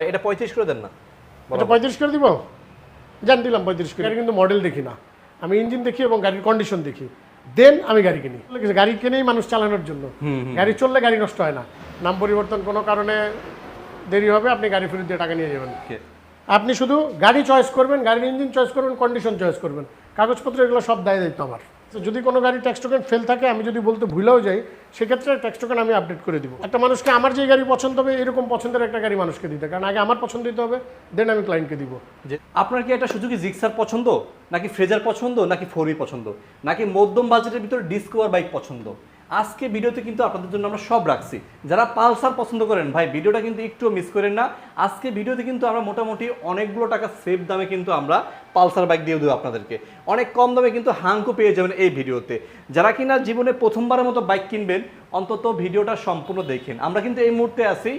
এটা পঁয়ত্রিশ করে দেন না। এটা পঁয়ত্রিশ করে দিব? জান দিলাম পঁয়ত্রিশ করে। গাড়ি কিন্তু মডেল দেখি না। আমি ইঞ্জিন দেখি এবং গাড়ির কন্ডিশন দেখি। দেন আমি গাড়ি কিনি। গাড়ি কিনেই মানুষ চালানোর জন্য। গাড়ি চললে গাড়ি নষ্ট হয় না। নাম পরিবর্তন কোনো কারণে দেরি হবে আপনি গাড়ি ফেরত দিয়ে টাকা নিয়ে যাবেন. আপনি শুধু গাড়ি চয়েস করবেন গাড়ির ইঞ্জিন চয়েস করবেন কন্ডিশন চয়েস করবেন। কাগজপত্র এগুলো সব দায় দায়িত্ব আমার। তো যদি কোনো গাড়ি ট্যাক্স টোকেন ফেল থাকে, আমি যদি বলতে ভুলেও যাই, সেক্ষেত্রে ট্যাক্স টোকেন আমি আপডেট করে দিব। একটা মানুষকে আমার যে গাড়ি পছন্দ হবে, এরকম পছন্দের একটা গাড়ি মানুষকে দিতে কারণ আগে আমার পছন্দ দিতে হবে দেন আমি ক্লায়েন্টকে দিব। যে আপনার কি একটা সুযোগি জিক্সার পছন্দ? নাকি ফ্রেজার পছন্দ? নাকি ফোরবি পছন্দ? নাকি মধ্যম বাজেটের ভিতরে ডিসকভার বাইক পছন্দ? আজকে ভিডিওতে কিন্তু আপনাদের জন্য আমরা সব রাখছি। যারা পালসার পছন্দ করেন, ভাই, ভিডিওটা কিন্তু একটুও মিস করেন না। আজকে ভিডিওতে কিন্তু আমরা মোটামুটি অনেকগুলো টাকা সেভ দামে কিন্তু আমরা পালসার বাইক দিয়ে দেবো আপনাদেরকে। অনেক কম দামে কিন্তু হাঙ্কও পেয়ে যাবেন এই ভিডিওতে। যারা কিনা জীবনে প্রথমবারের মতো বাইক কিনবেন, অন্তত ভিডিওটা সম্পূর্ণ দেখেন। আমরা কিন্তু এই মুহূর্তে আছি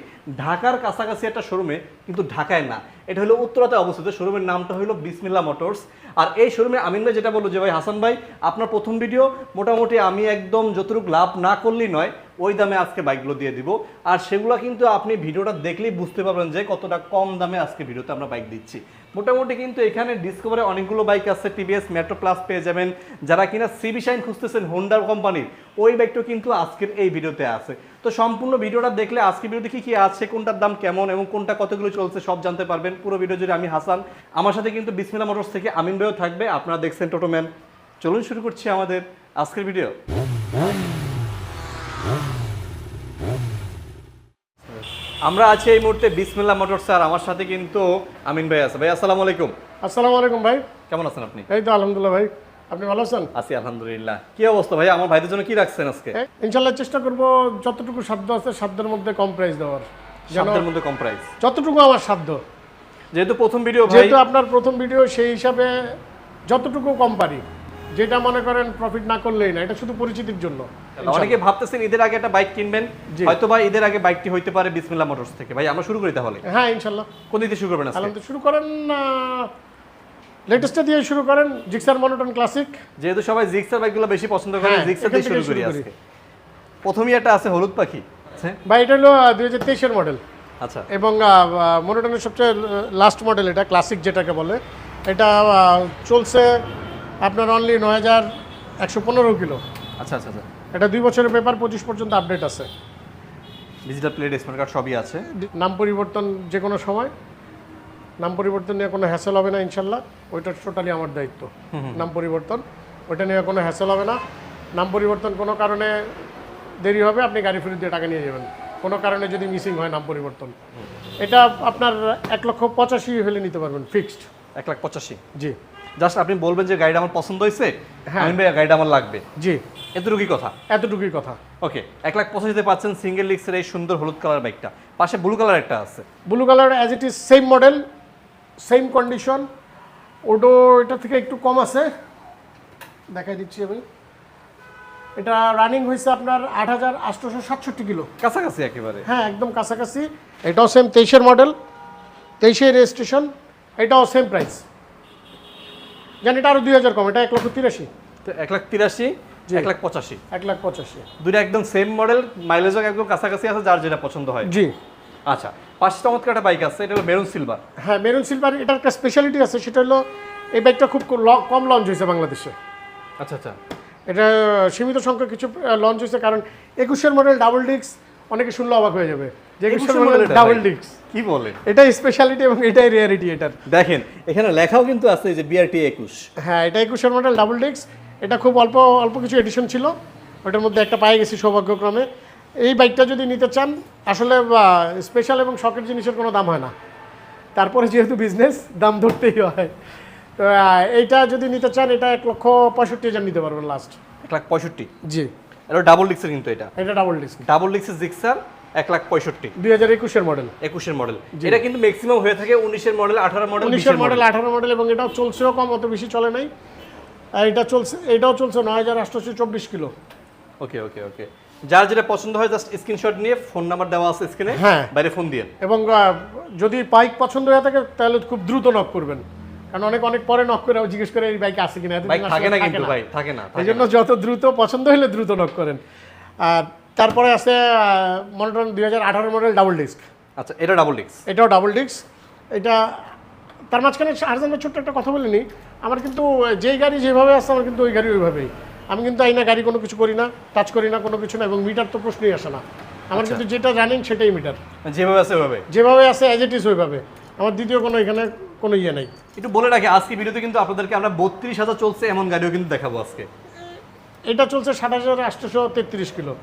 ঢাকার কাছাকাছি একটা শোরুমে কিন্তু ঢাকায় না। এটা হলো উত্তরাতে অবস্থিত। শোরুমের নামটা হলো বিসমিল্লা মোটরস। আর এই শোরুমে আমিন ভাই যেটা বলল যে, ভাই হাসান ভাই, আপনার প্রথম ভিডিও মোটামুটি আমি একদম যতটুকু লাভ না করলেই নয়, ওই দামে আজকে বাইকগুলো দিয়ে দিব। আর সেগুলো কিন্তু আপনি ভিডিওটা দেখলেই বুঝতে পারবেন যে, কতটা কম দামে আজকে ভিডিওতে আমরা বাইক দিচ্ছি। মোটামুটি কিন্তু এখানে ডিসকভারে অনেকগুলো বাইক আছে টিভিএস মেট্রো প্লাস পেয়ে যাবেন। যারা কিনা সিবি শাইন খুঁজতেছেন হোন্ডার কোম্পানির ওই বাইকটা কিন্তু আজকের এই ভিডিওতে আছে। তো সম্পূর্ণ ভিডিওটা দেখলে আজকে ভিডিওতে কি কি আছে, কোনটার দাম কেমন এবং কোনটা কতগুলো চলছে, সব জানতে পারবেন। পুরো ভিডিও জুড়ে আমি হাসান। আমার সাথে কিন্তু বিসমিল্লা মোটরস থেকে আমিন ভাইও থাকবে, আপনারা দেখছেন টোটোম্যান চলুন শুরু করছি আমাদের আজকের ভিডিও। আমরা আছি এই মুহূর্তে বিসমিল্লা মোটর স্যার আমার সাথে কিন্তু আমিন ভাই আছে। ভাই আসসালামু আলাইকুম। আসসালামু আলাইকুম ভাই। কেমন আছেন আপনি? এই তো আলহামদুলিল্লাহ ভাই। আপনি ভালো আছেন? আছি আলহামদুলিল্লাহ। কি অবস্থা ভাই? আমার ভাইদের জন্য কি রাখছেন আজকে? এ, ইনশাল্লাহ চেষ্টা করব যতটুকু সাধ্য আছে সাধ্যের মধ্যে কম প্রাইস দেওয়ার। সাধ্যের মধ্যে কম প্রাইস যতটুকু আমার সাধ্য। যেহেতু প্রথম ভিডিও ভাই। যেহেতু আপনার প্রথম ভিডিও সেই হিসাবে যতটুকু কম পারি। যেটা মনে করেন প্রফিট না করলেই না এটা শুধু পরিচিতির জন্য। অনেকে ভাবতেছেন ঈদের আগে একটা বাইক কিনবেন। হয়তো বা ঈদের আগে বাইকটি হইতে পারে বিসমিল্লা মোটরস থেকে। ভাই আমরা শুরু করি তাহলে। হ্যাঁ ইনশাল্লাহ কোন দিতে শুরু করবেন আজকে? শুরু করেন লেটেস্টটা দিয়ে শুরু করেন জিক্সার মনোটন ক্লাসিক যেহেতু সবাই জিক্সার বাইকগুলো বেশি পছন্দ করে হ্যাঁ, জিক্সার দিয়ে শুরু করি আজকে। প্রথমেই একটা আছে হলুদ পাখি বা এটা হলো দুই হাজার তেইশের মডেল আচ্ছা। এবং মনোটনের সবচেয়ে লাস্ট মডেল এটা ক্লাসিক যেটাকে বলে। এটা চলছে আপনার অনলি নয় হাজার একশো পনেরো কিলো। আচ্ছা আচ্ছা আচ্ছা। এটা দুই বছরের পেপার পঁচিশ পর্যন্ত আপডেট আছে। ডিজিটাল প্লেট স্মার্ট কার্ড সবই আছে। নাম পরিবর্তন যে কোনো সময়। নাম পরিবর্তন নিয়ে কোনো হ্যাসেল হবে না ইনশাল্লাহ। ওইটা টোটালি আমার দায়িত্ব। নাম পরিবর্তন। ওইটা নিয়ে কোনো হ্যাসেল হবে না। নাম পরিবর্তন কোনো কারণে দেরি হবে আপনি গাড়ি ফেরত দিয়ে টাকা নিয়ে যাবেন। কোনো কারণে যদি মিসিং হয় নাম পরিবর্তন। এটা আপনার এক লক্ষ পঁচাশি হলে নিতে পারবেন ফিক্সড এক লাখ পঁচাশি। জি। জাস্ট আপনি বলবেন যে গাড়িটা আমার পছন্দ হয়েছে হ্যাঁ। ভাই গাড়িটা আমার লাগবে। জি। এতটুকুই কথা? এতটুকুই কথা। ওকে এক লাখ পঁচাশিতে পাচ্ছেন সিঙ্গেল লিক্সের এই সুন্দর হলুদ কালার বাইকটা পাশে ব্লু কালার একটা আছে। Blue colour as it is same model same condition ওটো এটা থেকে একটু কম আছে। দেখাই দিচ্ছি আমি। এটা রানিং হয়েছে আপনার আট হাজার আটশোশো সাতষট্টি কিলো। কাছাকাছি একেবারে। হ্যাঁ একদম কাছাকাছি। এটাও সেম তেইশের মডেল তেইশের রেজিস্ট্রেশন এটাও সেম প্রাইস জানি এটা আরও দুই হাজার কম এটা এক লক্ষ তিরাশি। তো এক লাখ তিরাশি এক লাখ পঁচাশি। এক লাখ পঁচাশি। দুটো একদম সেম মডেল মাইলেজও একদম কাছাকাছি আছে যার যেটা পছন্দ হয়। জি। আচ্ছা পাশে চমৎকার একটা বাইক আছে এটা হলো মেরুন সিলভার হ্যাঁ মেরুন সিলভার এটার একটা স্পেশালিটি আছে সেটা হলো এই বাইকটা খুব কম লঞ্চ হয়েছে বাংলাদেশে। আচ্ছা আচ্ছা। এটা সীমিত সংখ্যক কিছু লঞ্চ হয়েছে কারণ একুশের মডেল ডাবল ডিক্স অনেকে শুনলে অবাক হয়ে যাবে। যে একুশের 21 মডেল model এটা ডাবল ডিক্স কি এটাই স্পেশালিটি এবং এটাই রিয়ারিটি এটার। দেখেন এখানে লেখাও কিন্তু আছে যে বিআরটি একুশ। হ্যাঁ এটা একুশের মডেল ডাবল ডিক্স এটা খুব অল্প অল্প কিছু এডিশন ছিল। ওটার মধ্যে একটা পাই গেছি সৌভাগ্যক্রমে। এই বাইকটা যদি নিতে চান আসলে স্পেশাল এবং শখের জিনিসের কোনো দাম হয় না। তারপরে যেহেতু বিজনেস দাম ধরতেই হয়। তো এইটা যদি নিতে চান এটা এক লক্ষ পঁয়ষট্টি হাজার নিতে পারবেন লাস্ট এক লাখ পঁয়ষট্টি? জি। এটা ডাবল ডিক্সের কিন্তু এটা। এটা ডাবল ডিস্ক ডাবল ডিক্সের জিক্সার এক লাখ পঁয়ষট্টি। দুই হাজার একুশের মডেল একুশের মডেল এটা কিন্তু ম্যাক্সিমাম হয়ে থাকে উনিশের মডেল আঠারো মডেল উনিশের মডেল আঠারো মডেল এবং এটাও চলছেও কম অত বেশি চলে নাই। আর এটা চলছে এটাও চলছে নয় হাজার আটশোশো চব্বিশ কিলো। ওকে ওকে ওকে যার যেটা পছন্দ হয় জাস্ট স্ক্রিনশট নিয়ে ফোন নাম্বার দেওয়া আছে স্ক্রিনে হ্যাঁ। বাইরে ফোন দিয়ে। এবং যদি বাইক পছন্দ হয়ে থাকে তাহলে খুব দ্রুত নক করবেন। কারণ অনেক অনেক পরে নক করে জিজ্ঞেস করে এই বাইক আছে কিনা? বাইক থাকে না কিন্তু ভাই থাকে না এই জন্য যত দ্রুত পছন্দ হলে দ্রুত নক করেন। আর তারপরে আছে মনোটন দুই হাজার আঠারো মডেল ডাবল ডিস্ক আচ্ছা এটা ডাবল ডিক্স এটাও ডাবল ডিস্ক এটা তার মাঝখানে আর্জেন্টের ছোট্ট একটা কথা বলিনি আমার কিন্তু যেই গাড়ি যেভাবে আসছে আমার কিন্তু ওই গাড়ি ওইভাবেই। আমি কিন্তু আইনা গাড়ি কোনো কিছু করি না টাচ করি না কোনো কিছু না এবং মিটার তো প্রশ্নই আসে না। আমার কিন্তু যেটা রানিং সেটাই মিটার যেভাবে আছে ওইভাবে। যেভাবে আছে অ্যাজ ইট ইজ ওইভাবে। আমার দ্বিতীয় কোনো এখানে কোনো ইয়ে নেই। একটু বলে রাখি আজকে ভিডিওতে কিন্তু আপনাদেরকে আমরা বত্রিশ হাজার চলছে এমন গাড়িও কিন্তু দেখাবো আজকে। এটা চলছে সাত হাজার আটশোশো তেত্রিশ কিলো।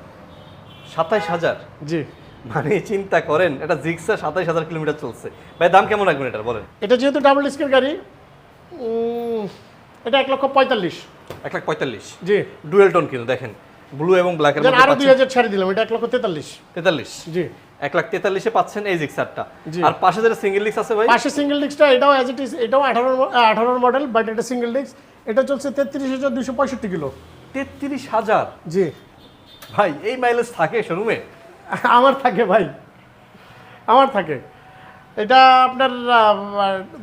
সাতাইশ হাজার? জি। মানে চিন্তা করেন এটা জিক্সা সাতাইশ হাজার কিলোমিটার চলছে। ভাই দাম কেমন রাখবেন এটার বলেন? এটা যেহেতু ডাবল ডিস্কের গাড়ি এটা এক লক্ষ পঁয়তাল্লিশ। এক লাখ পঁয়তাল্লিশ? জি। ডুয়েল টোন কিন্তু দেখেন। ব্লু এবং ব্ল্যাকের আরও দুই হাজার ছাড়ি দিলাম এটা এক লক্ষ তেতাল্লিশ। তেতাল্লিশ? জি। এক লাখ তেতাল্লিশে পাচ্ছেন এই জিক্সারটা। আর পাশে যেটা সিঙ্গেল ডিক্স আছে ভাই? পাশে সিঙ্গেল ডিস্কটা এটাও অ্যাজ ইট ইজ এটাও আঠারো আঠারোর মডেল বাট এটা সিঙ্গেল ডিস্ক এটা চলছে তেত্রিশ হাজার দুশো পঁয়ষট্টি কিলো। তেত্রিশ হাজার? জি। ভাই এই মাইলেজ থাকে শোরুমে আমার থাকে ভাই। আমার থাকে। এটা আপনার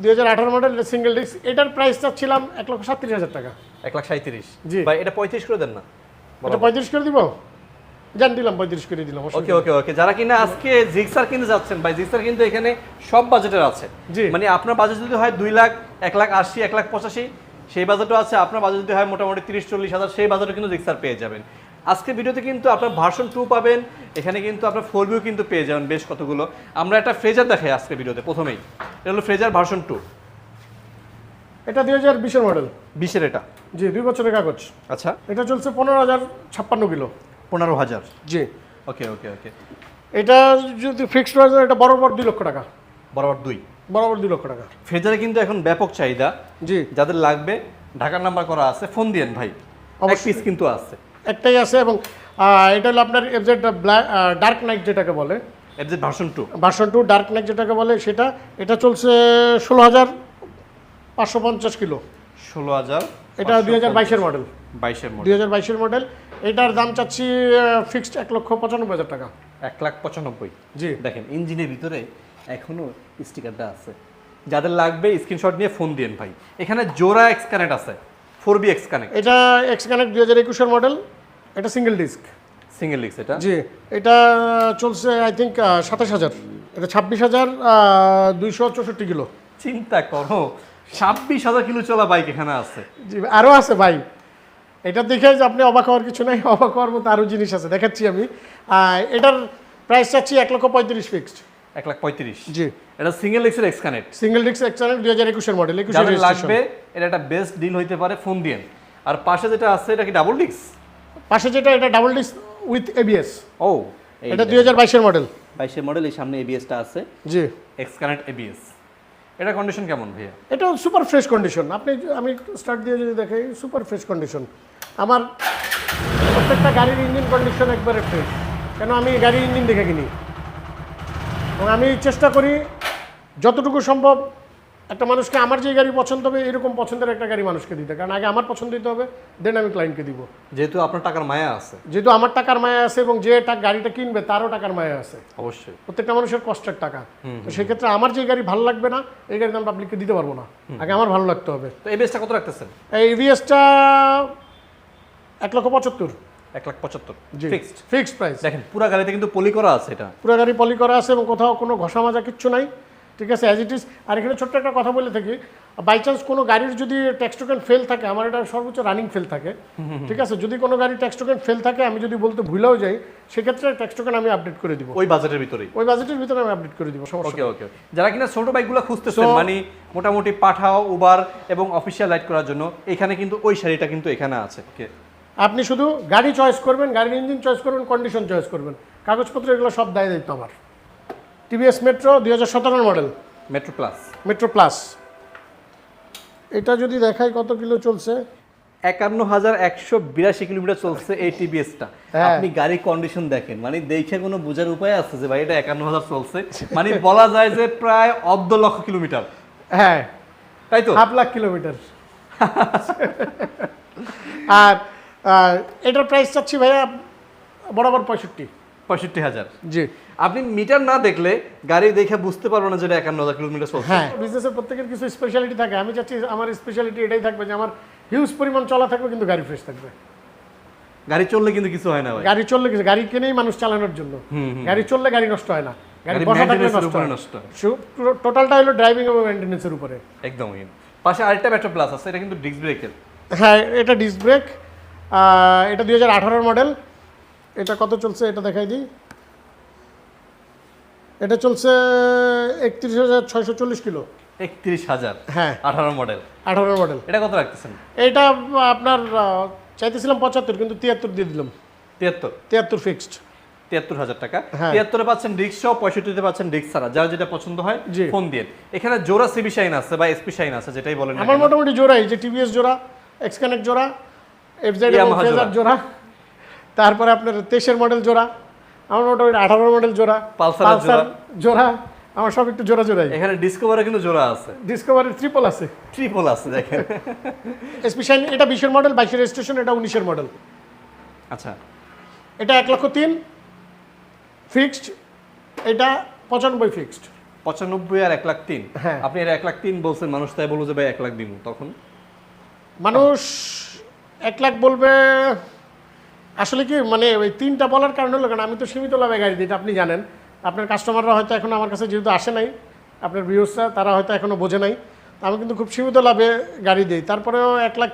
দুই হাজার আঠারো মডেল সিঙ্গেল ডিস্ক এটার প্রাইস চাচ্ছিলাম এক লক্ষ সাতত্রিশ হাজার টাকা। এক লাখ সাঁত্রিশ জি। ভাই এটা পঁয়ত্রিশ করে দেন না। এটা পঁয়ত্রিশ করে দিব? জান দিলাম পঁয়ত্রিশ করে দিলাম ওকে ওকে ওকে। যারা কিনা আজকে জিক্সার কিনতে যাচ্ছেন ভাই জিক্সার কিন্তু এখানে সব বাজেটের আছে। মানে আপনার বাজেট যদি হয় দুই লাখ এক লাখ আশি এক লাখ পঁচাশি সেই বাজেটও আছে। আপনার বাজেট যদি হয় মোটামুটি তিরিশ চল্লিশ হাজার সেই বাজেটও কিন্তু জিক্সার পেয়ে যাবেন। আজকে ভিডিওতে কিন্তু আপনার ভার্সন টু পাবেন। এখানে কিন্তু আপনার ফোর ভিউ কিন্তু পেয়ে যাবেন বেশ কতগুলো। আমরা একটা ফ্রেজার দেখাই আজকে ভিডিওতে প্রথমেই। এটা হলো ফ্রেজার ভার্সন টু এটা দুই হাজার বিশের মডেল বিশের এটা। জি দুই বছরের কাগজ। আচ্ছা। এটা চলছে পনেরো হাজার ছাপ্পান্ন কিলো। পনেরো হাজার। জি। ওকে ওকে ওকে এটা যদি ফিক্সড প্রাইস এটা বরাবর দুই লক্ষ টাকা। বরাবর দুই। বরাবর দুই লক্ষ টাকা। ফ্রেজারে কিন্তু এখন ব্যাপক চাহিদা। জি। যাদের লাগবে ঢাকার নাম্বার করা আছে ফোন দিয়েন ভাই। এক। পিস কিন্তু আছে। একটাই আছে এবং এটা হলো আপনার এফজেড ডার্ক নাইট যেটাকে বলে। যে version two version two dark knight যেটাকে বলে সেটা এটা চলছে ষোলো হাজার পাঁচশো পঞ্চাশ কিলো। ষোলো হাজার এটা দুই হাজার বাইশের মডেল বাইশের মডেল দুই হাজার বাইশের মডেল এটার দাম চাচ্ছি ফিক্সড এক লক্ষ পঁচানব্বই হাজার টাকা। এক লাখ পঁচানব্বই। জি। দেখেন ইঞ্জিনের ভিতরে এখনও স্টিকারটা আছে। যাদের লাগবে স্ক্রিনশট নিয়ে ফোন দিয়েন ভাই। এখানে জোড়া এক্স কানেক্ট আছে ফোর বি এক্স কানেক্ট এটা এক্স কানেক্ট দুই হাজার একুশের মডেল এটা সিঙ্গেল ডিস্ক সিঙ্গেল ডিস্ক এটা? জি এটা চলছে আই থিঙ্ক সাতাশ হাজার। এটা ছাব্বিশ হাজার দুইশো চৌষট্টি কিলো। চিন্তা করো ছাব্বিশ হাজার কিলো চলা বাইক এখানে আছে। জি আরও আছে ভাই। এটা দেখে যে আপনি অবাক হওয়ার কিছু নাই অবাক হওয়ার মতো আরও জিনিস আছে দেখাচ্ছি আমি। আহ, এটার প্রাইস চাচ্ছি এক লক্ষ পঁয়ত্রিশ ফিক্সড এক লাখ পঁয়ত্রিশ। জি। এটা সিঙ্গেল লিক্সের এক্স কানেক্ট সিঙ্গেল ডিস্ক এক্সচানেল দুই হাজার একুশের মডেল লাগবে এটা একটা বেস্ট ডিল হইতে পারে ফোন দিয়ে আর পাশে যেটা আছে এটা কি ডাবল ডিক্স পাশে যেটা এটা ডাবল ডিস্ক উইথ এবিএস ও এটা দুই হাজার বাইশের মডেল বাইশের মডেল এই সামনে এবিএসটা আছে। জি। এক্স কানেক্ট এবিএস এটা কন্ডিশন কেমন ভাইয়া? এটা সুপার ফ্রেশ কন্ডিশন আপনি আমি স্টার্ট দিয়ে যদি দেখাই সুপার ফ্রেশ কন্ডিশন আমার প্রত্যেকটা গাড়ির ইঞ্জিন কন্ডিশন একবারে ফ্রেশ কেন আমি গাড়ির ইঞ্জিন দেখে কিনি? এবং আমি চেষ্টা করি যতটুকু সম্ভব একটা মানুষকে আমার যে গাড়ি পছন্দ হবে এরকম পছন্দের একটা গাড়ি মানুষকে দিতে। কারণ আগে আমার পছন্দ দিতে হবে দেন আমি ক্লায়েন্টকে দিব। যেহেতু আপনার টাকার মায়া আছে। যেহেতু আমার টাকার মায়া আছে এবং যে গাড়িটা কিনবে তারও টাকার মায়া আছে। অবশ্যই। প্রত্যেকটা মানুষের কষ্টের টাকা। তো সেক্ষেত্রে আমার যে গাড়ি ভালো লাগবে না এই গাড়ির আমি পাবলিককে দিতে পারব না। আগে আমার ভালো লাগতে হবে। তো এবিএসটা কত রাখতেছেন? এই ইভিএসটা এক লক্ষ পঁচাত্তর। এক লাখ পঁচাত্তর। ফিক্সড ফিক্সড প্রাইস দেখেন পুরো গাড়িতে কিন্তু পলি করা আছে এটা। পুরো গাড়ি পলি করা আছে এবং কোথাও কোনো ঘষা মাজা কিচ্ছু নাই। ঠিক আছে অ্যাজ ইট ইজ আর এখানে ছোট্ট একটা কথা বলে থাকি। বাই চান্স কোনো গাড়ির যদি ট্যাক্স টোকেন ফেল থাকে আমার এটা সর্বোচ্চ রানিং ফেল থাকে। ঠিক আছে যদি কোনো গাড়ির ট্যাক্স টোকেন ফেল থাকে আমি যদি বলতে ভুলেও যাই সেক্ষেত্রে ট্যাক্স টোকেন আমি আপডেট করে দিব। ওই বাজেটের ভিতরেই। ওই বাজেটের ভিতরে আমি আপডেট করে দিব সমস্যা ওকে ওকে যারা কিনা ছোট বাইকগুলো খুঁজতেছেন মানে মোটামুটি পাঠাও উবার এবং অফিসিয়াল রাইড করার জন্য এখানে কিন্তু ওই শাড়িটা কিন্তু এখানে আছে। ওকে আপনি শুধু গাড়ি চয়েস করবেন গাড়ির ইঞ্জিন চয়েস করবেন কন্ডিশন চয়েস করবেন। কাগজপত্র এগুলো সব দায় দায়িত্ব আমার। টিভিএস মেট্রো দুই হাজার সতেরোর model Metro plus Metro plus এটা যদি দেখাই কত কিলো চলছে? একান্ন হাজার একশো বিরাশি কিলোমিটার চলছে এই টিবিএসটা হ্যাঁ। আপনি গাড়ির কন্ডিশন দেখেন। মানে দেখে কোনো বোঝার উপায় আছে যে ভাই এটা একান্ন হাজার চলছে। মানে বলা যায় যে প্রায় অর্ধ লক্ষ কিলোমিটার। হ্যাঁ। তাই তো? Half lakh kilometre. আর এটার প্রাইস চাচ্ছি ভাইয়া বরাবর পঁয়ষট্টি। পঁয়ষট্টি হাজার। জি। আপনি মিটার না দেখলে গাড়ি দেখে বুঝতে পারবেন না যে এটা একান্ন হাজার কিলোমিটার চলছে। হ্যাঁ বিজনেসের প্রত্যেকের কিছু স্পেশালিটি থাকে। আমি চাচ্ছি আমার স্পেশালিটি এটাই থাকবে যে আমার হিউজ পরিমাণ চলা থাকবে কিন্তু গাড়ি ফ্রেশ থাকবে। গাড়ি চললে কিন্তু কিছু হয় না ভাই। গাড়ি চললে কিছু গাড়ি কিনেই মানুষ চালানোর জন্য। গাড়ি চললে গাড়ি নষ্ট হয় না। গাড়ি বসা থাকলে নষ্ট টোটালটা হলো ড্রাইভিং এবং মেনটেন্সের উপরে। একদমই। পাশে আরেকটা ব্যাটার প্লাস আছে এটা কিন্তু ডিস্ক ব্রেকের হ্যাঁ এটা ডিস্ক ব্রেক এটা দুই হাজার মডেল এটা কত চলছে এটা দেখাই দিই। এটা চলছে একত্রিশ হাজার ছয়শো চল্লিশ কিলো। একত্রিশ হাজার হ্যাঁ। আঠারো মডেল আঠারোর মডেল এটা কত রাখতেছেন? এটা আপনার চাইতেছিলাম পঁচাত্তর কিন্তু তিয়াত্তর দিয়ে দিলাম। তিয়াত্তর? তিয়াত্তর ফিক্সড তিয়াত্তর হাজার টাকা। হ্যাঁ। তিয়াত্তরে পাচ্ছেন ডিস্ক সহ পঁয়ষট্টিতে পাচ্ছেন ছাড়া যার যেটা পছন্দ হয়। ফোন দিয়ে। এখানে জোড়া সিবি শাইন আছে বা এসপি শাইন আছে যেটাই বলেন আমার। মোটামুটি জোড়াই যে টিভিএস জোড়া এক্সকানেক্ট জোড়া এফজেড এবং Yamaha ফেজার জোড়া। তারপরে আপনার তেইশের মডেল জোড়া আমার মোটামুটি আঠারো মডেল জোড়া এর জোড়া। আমার সব একটু জোড়া জোড়াই। এখানে ডিসকভারে কিন্তু জোড়া আছে। ডিসকভারির ট্রিপল আছে। ট্রিপল আছে দেখেন। স্পেশাল এটা বিশের মডেল বাইশের রেজিস্ট্রেশন এটা উনিশের মডেল আচ্ছা। এটা এক লক্ষ তিন। ফিক্সড এটা পঁচানব্বই ফিক্সড পঁচানব্বই আর এক লাখ তিন। হ্যাঁ। আপনি এর এক লাখ তিন বলছেন মানুষ তাই বলব যে ভাই এক লাখ দিব তখন? মানুষ এক লাখ বলবে আসলে কি মানে ওই তিনটা বলার কারণ হলো কারণ আমি তো সীমিত লাভে গাড়ি দিই আপনি জানেন। আপনার কাস্টমাররা হয়তো এখন আমার কাছে যেহেতু আসে নাই আপনার ভিউসরা তারা হয়তো এখনও বোঝে নাই। আমি কিন্তু খুব সীমিত লাভে গাড়ি দিই। তারপরেও এক লাখ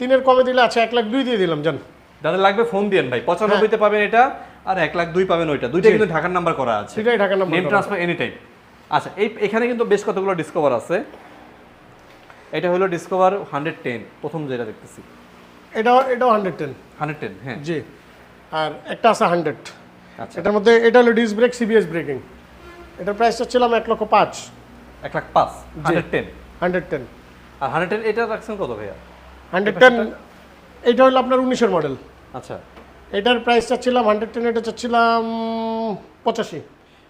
তিনের কমে দিলে আছে এক লাখ দুই দিয়ে দিলাম জান। যাদের লাগবে ফোন দিয়েন ভাই পঁচানব্বইতে পাবেন এটা আর এক লাখ দুই পাবেন ওইটা। দুইটা কিন্তু ঢাকার নাম্বার করা আছে। সেটাই ঢাকার number name transfer any time আচ্ছা এই এখানে কিন্তু বেশ কতগুলো ডিসকভার আছে। এটা হলো ডিসকভার হান্ড্রেড টেন প্রথম যেটা দেখতেছি। এটাও এটাও হান্ড্রেড টেন হান্ড্রেড টেন হ্যাঁ। জি। আর একটা আছে হান্ড্রেড আচ্ছা। এটার মধ্যে এটা হলো ডিস ব্রেক সিবিএস ব্রেকিং এটার প্রাইসটা ছিলাম এক লক্ষ পাঁচ। এক লাখ পাঁচ হান্ড্রেড টেন হান্ড্রেড টেন আর হান্ড্রেড টেন এটা রাখছেন কত ভাইয়া? হান্ড্রেড টেন এইটা হলো আপনার উনিশের মডেল আচ্ছা। এটার প্রাইস চাচ্ছিলাম হান্ড্রেড টেন এটা চাচ্ছিলাম পঁচাশি।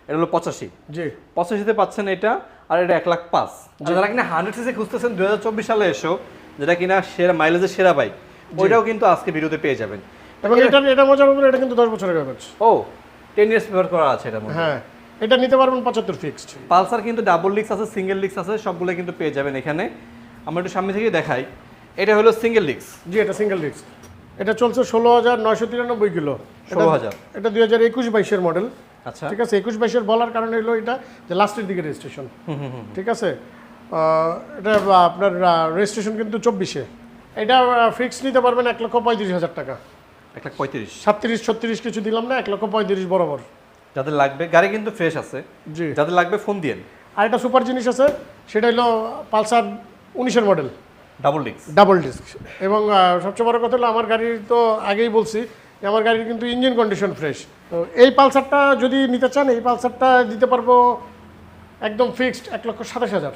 এটা হলো পঁচাশি। জি। পঁচাশিতে পাচ্ছেন এটা আর এটা এক লাখ পাঁচ। যারা কিনা হান্ড্রেড সিসি খুঁজতেছেন দুই হাজার চব্বিশ সালে এসো যেটা কিনা সেরা মাইলেজের সেরা বাইক ওইটাও কিন্তু আজকে ভিডিওতে পেয়ে যাবেন। এবং এটার এটা মজার ব্যাপার এটা কিন্তু দশ বছরের কাগজ ও টেন ইয়ার্স ব্যবহার করা আছে এটা হ্যাঁ এটা নিতে পারবেন পঁচাত্তর ফিক্সড পালসার কিন্তু ডাবল লিক্স আছে সিঙ্গেল লিক্স আছে সবগুলো কিন্তু পেয়ে যাবেন এখানে। আমরা একটু সামনে থেকে দেখাই। এটা হলো সিঙ্গেল লিক্স জি এটা সিঙ্গেল লিক্স এটা চলছে ষোলো হাজার নয়শো তিরানব্বই কিলো। এটা- 16,000 এটা দুই হাজার একুশ বাইশের মডেল আচ্ছা। ঠিক আছে একুশ বাইশের বলার কারণে হলো এটা যে লাস্টের দিকে রেজিস্ট্রেশন ঠিক আছে? এটা আপনার রেজিস্ট্রেশন কিন্তু চব্বিশে। এটা ফিক্স নিতে পারবেন এক লক্ষ পঁয়ত্রিশ হাজার টাকা। এক লাখ পঁয়ত্রিশ। সাতত্রিশ ছত্রিশ কিছু দিলাম না এক লক্ষ পঁয়ত্রিশ বরাবর। যাদের লাগবে গাড়ি কিন্তু ফ্রেশ আছে। জি। যাদের লাগবে ফোন দিয়েন। আর একটা সুপার জিনিস আছে সেটা হলো পালসার উনিশের মডেল ডাবল লিক্স ডাবল ডিস্ক এবং সবচেয়ে বড় কথা হলো আমার গাড়ির তো আগেই বলছি যে আমার গাড়ির কিন্তু ইঞ্জিন কন্ডিশন ফ্রেশ তো এই পালসারটা যদি নিতে চান এই পালসারটা দিতে পারব একদম ফিক্সড এক লক্ষ সাতাশ হাজার।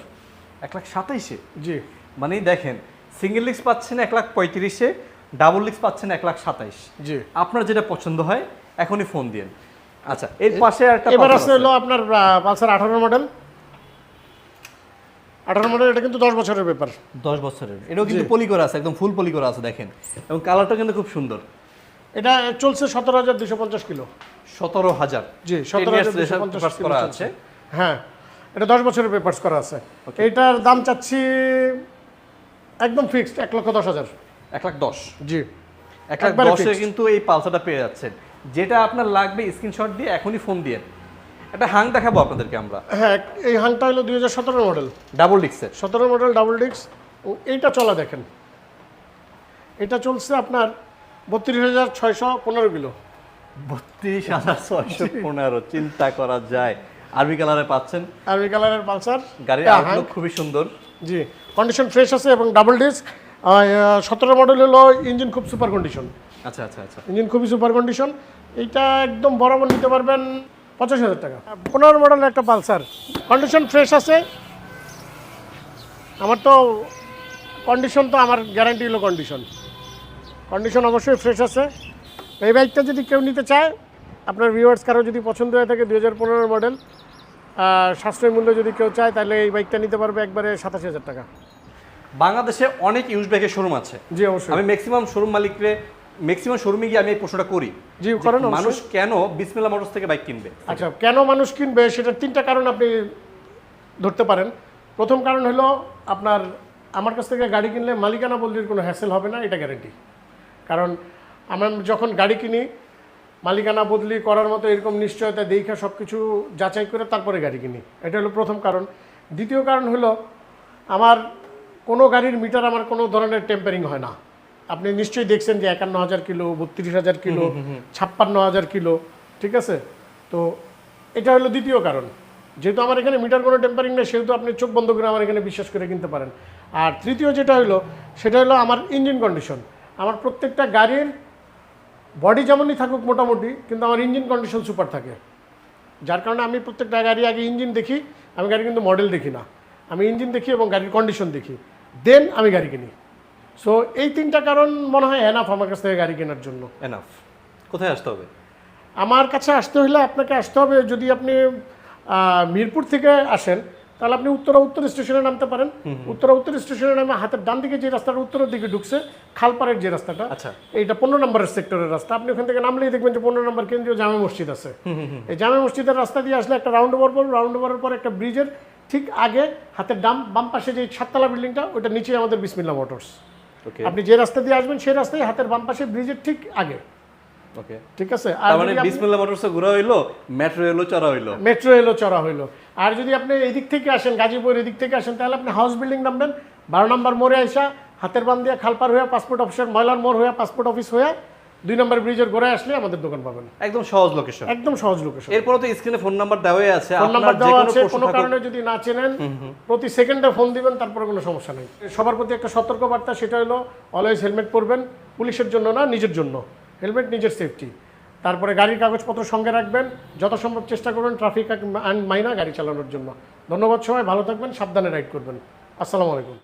এক লাখ সাতাইশে? জি। মানে দেখেন সিঙ্গেল লিক্স পাচ্ছেন এক লাখ পঁয়ত্রিশে ডাবল লিক্স পাচ্ছেন এক লাখ সাতাইশ। জি। আপনার যেটা পছন্দ হয় এখনই ফোন দিয়েন। আচ্ছা এর পাশে একটা এবার হলো আপনার পালসার আঠারো মডেল আঠারো মডেল এটা কিন্তু দশ বছরের ব্যাপার দশ বছরের। এটাও কিন্তু পলি করা আছে একদম ফুল পলি করা আছে দেখেন। এবং কালারটা কিন্তু খুব সুন্দর। এটা চলছে সতেরো হাজার দুশো পঞ্চাশ কিলো। সতেরো হাজার। জি সতেরো হাজার দুশো পঞ্চাশ করা আছে। হ্যাঁ এটা দশ বছরের পেপার্স করা আছে। এইটার দাম চাচ্ছি একদম ফিক্সড এক লক্ষ দশ হাজার। এক লাখ দশ? জি। এক লাখ দশে কিন্তু এই পালসারটা পেয়ে যাচ্ছেন। যেটা আপনার লাগবে স্ক্রিনশট দিয়ে এখনই ফোন দিয়ে। একটা হাং দেখাবো আপনাদেরকে আমরা। হ্যাঁ এই হাংটা হলো দুই হাজার সতেরো মডেল ডাবল ডিক্সের সতেরো মডেল ডাবল ডিস্ক এইটা চলা দেখেন। এটা চলছে আপনার বত্রিশ হাজার ছয়শো পনেরো কিলো। বত্রিশ হাজার ছয়শো পনেরো চিন্তা করা যায়। আরবি কালারে পাচ্ছেন। আরবি কালারের পালসার। গাড়ির আউটলুক খুবই সুন্দর। জি। কন্ডিশন ফ্রেশ আছে এবং ডাবল ডিস্ক। সতেরো মডেল হলো ইঞ্জিন খুব সুপার কন্ডিশন। আচ্ছা আচ্ছা আচ্ছা। ইঞ্জিন খুবই সুপার কন্ডিশন। এইটা একদম বরাবর নিতে পারবেন পঞ্চাশ হাজার টাকা। পনেরো মডেলের একটা পালসার। কন্ডিশন ফ্রেশ আছে। আমার তো কন্ডিশন তো আমার গ্যারান্টি হলো কন্ডিশন। কন্ডিশন অবশ্যই ফ্রেশ আছে। এই বাইকটা যদি কেউ নিতে চায় আপনার ভিউয়ার্স কারও যদি পছন্দ হয়ে থাকে দু হাজার পনেরো মডেল সাশ্রয় মূল্য যদি কেউ চায় তাহলে এই বাইকটা নিতে পারবে একবারে সাতাশি হাজার টাকা। বাংলাদেশে অনেক ইউজ ব্যাগের শোরুম আছে। জি অবশ্যই। আমি ম্যাক্সিমাম শোরুম মালিকরে ম্যাক্সিমাম শোরুমে গিয়ে আমি এই প্রশ্নটা করি। জি যে করেন মানুষ কেন বিসমিল্লা মোটরস থেকে বাইক কিনবে? আচ্ছা কেন মানুষ কিনবে সেটার তিনটা কারণ আপনি ধরতে পারেন। প্রথম কারণ হলো আপনার আমার কাছ থেকে গাড়ি কিনলে মালিকানা বদলির কোনো হ্যাসেল হবে না এটা গ্যারেন্টি কারণ আমরা যখন গাড়ি কিনি মালিকানা বদলি করার মতো এরকম নিশ্চয়তা দেখা সব কিছু যাচাই করে তারপরে গাড়ি কিনি। এটা হলো প্রথম কারণ। দ্বিতীয় কারণ হলো আমার কোনো গাড়ির মিটার আমার কোনো ধরনের টেম্পারিং হয় না। আপনি নিশ্চয়ই দেখছেন যে একান্ন হাজার কিলো বত্রিশ হাজার কিলো ছাপ্পান্ন হাজার কিলো ঠিক আছে? তো এটা হলো দ্বিতীয় কারণ। যেহেতু আমার এখানে মিটার কোনো টেম্পারিং নেই সেহেতু আপনি চোখ বন্ধ করে আমার এখানে বিশ্বাস করে কিনতে পারেন। আর তৃতীয় যেটা হলো সেটা হলো আমার ইঞ্জিন কন্ডিশন আমার প্রত্যেকটা গাড়ির বডি যেমনই থাকুক মোটামুটি কিন্তু আমার ইঞ্জিন কন্ডিশন সুপার থাকে। যার কারণে আমি প্রত্যেকটা গাড়ি আগে ইঞ্জিন দেখি আমি গাড়ি কিন্তু মডেল দেখি না। আমি ইঞ্জিন দেখি এবং গাড়ির কন্ডিশন দেখি। দেন আমি গাড়ি কিনি। সো এই তিনটা কারণ মনে হয় এনাফ আমার কাছ থেকে গাড়ি কেনার জন্য। এনাফ কোথায় আসতে হবে? আমার কাছে আসতে হলে আপনাকে আসতে হবে যদি আপনি মিরপুর থেকে আসেন। তাহলে আপনি উত্তরা উত্তর স্টেশনে নামতে পারেন। উত্তরা উত্তর স্টেশনে নামে হাতের ডান দিকে যে রাস্তাটা উত্তরের দিকে ঢুকছে খালপাড়ের যে রাস্তাটা আচ্ছা। এইটা পনেরো নম্বরের সেক্টরের রাস্তা। আপনি ওখান থেকে নামলেই দেখবেন যে পনেরো নম্বর কেন্দ্রীয় জামে মসজিদ আছে। এই জামে মসজিদের রাস্তা দিয়ে আসলে একটা রাউন্ড ওভার পর রাউন্ড ওভারের পর একটা ব্রিজের ঠিক আগে হাতের ডাম বাম পাশে যে সাততলা বিল্ডিংটা ওটা নিচে আমাদের বিসমিল্লা মোটরস ওকে আপনি যে রাস্তা দিয়ে আসবেন সেই রাস্তায় হাতের বাম পাশে ব্রিজের ঠিক আগে। ওকে ঠিক আছে? আর মানে বিসমিল্লাহ মোটরসে ঘোরা হইল মেট্রো এলো চড়া হইল? মেট্রো এলো চড়া হইল। আর যদি আপনি এদিক থেকে আসেন গাজীপুর এদিক থেকে আসেন তাহলে আপনি হাউস বিল্ডিং নামবেন। বারো নম্বর মোড়ে আইসা হাতের বাম দিয়ে খালপার হয়ে পাসপোর্ট অফিসের ময়লার মোড় হয়ে পাসপোর্ট অফিস হয়ে দুই নম্বর ব্রিজের গোড়ায় আসলে আমাদের দোকান পাবেন। একদম সহজ লোকেশন একদম সহজ লোকেশন এরপরও তো স্ক্রিনে ফোন নাম্বার দেওয়াই আছে। ফোন নাম্বার দেওয়া আছে কোনো কারণে যদি না চেনেন প্রতি সেকেন্ডে ফোন দিবেন তারপরে কোনো সমস্যা নেই। সবার প্রতি একটা সতর্ক বার্তা সেটা হলো অলওয়েজ হেলমেট পরবেন পুলিশের জন্য না নিজের জন্য। হেলমেট, নিজের সেফটি তারপরে গাড়ির কাগজপত্র সঙ্গে রাখবেন। যত সম্ভব চেষ্টা করবেন ট্রাফিক আইন মাইনা গাড়ি চালানোর জন্য। ধন্যবাদ সবাই, ভালো থাকবেন, সাবধানে রাইড করবেন। আসসালামু আলাইকুম।